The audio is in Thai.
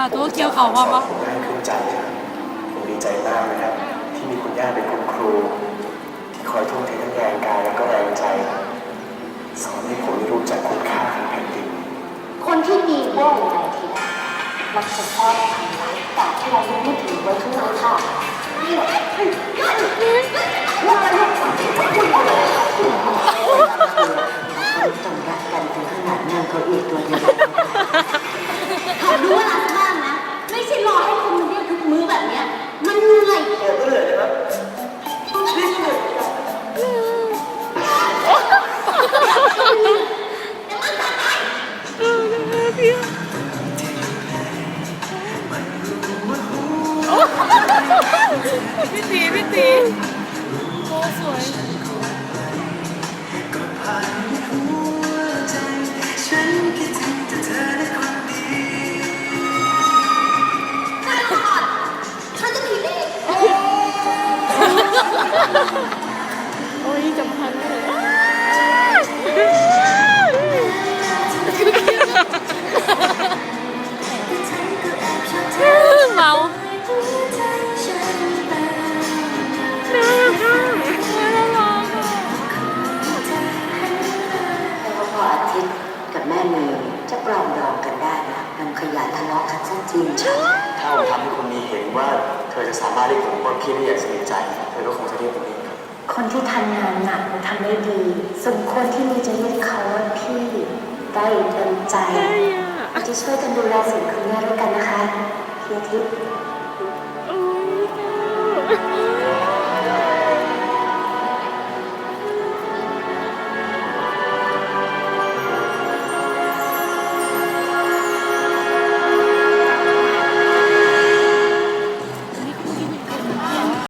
อะตัวเกี่ยวเขาพร้อมปะผมง่ายขึ้นใจครับผมดีใจมากนะครับ ที่มีคุณย่าเป็นคุณครู ที่คอยทุ่มเททั้งแรงกายและก็แรงใจ สอนให้ผมได้รู้จักคุณค่าของแผ่นดิน คนที่มีโบ้ในทีละมันจะพอดทำร้ายกาดที่เรายังไม่ถือไว้ข้างในค่ะต้องรักกันถึงขนาดนั่งเก้าอี้ตัวเดียว พี่ตีพี่ตี ม่เมย์จะปรองดองกันได้นะมันขยันทะเลาะกันซะจริงฉันถ้าผมทำให้คุณมีเห็นว่า เธอจะสามารถเรียกผมว่าพี่ได้อย่างสนิทใจ เธอก็คงจะเรียกผมเองครับคนที่ทำงานหนักมันทำได้ดีส่วนคนที่มีจะเรียกเขาว่าพี่ได้เต็มใจใช่อะเราจะช่วยกันดูแลสิ่งคุณแม่ด้วยกันนะคะพี่อาทิตย์โอ้ย